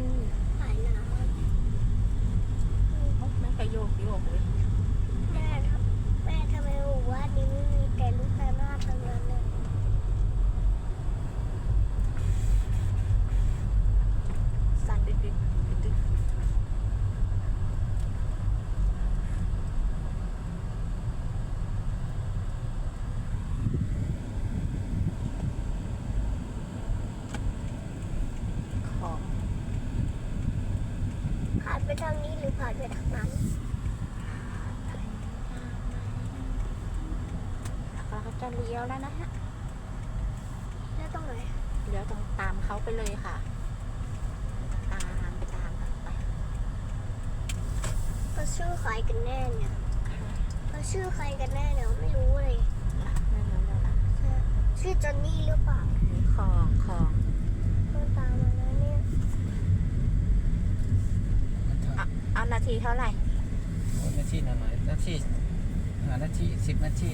น หายน้ โอ้มันกระโยกโยกเลยำแม่ทำแม่ทำไมบอกว่านี่ไม่มีแต่ลูกแพม่าทั้งนั้นเลย สั่นดึกดึกดึกดึก ของ ผ่าน ไปทางนี้หรือผ่านไปทางนั้นเราก็จะเลี้ยวแล้วนะฮะแล้วตรงไหนเลี้ยวตรงตามเขาไปเลยค่ะ ตามไปตามกันไปเขาชื่อใครกันแน่เนี่ยเขาชื่อใครกันแน่เนี่ยไม่รู้เลยนั่นนั่นนั่นนั่นชื่อจอนนี่หรือเปล่านี่คลองคลอง ต้องตามมาแล้วเนี่ย เอานาทีเท่าไหร่นาทีหน่อยนาทีหานาทีสิบนาที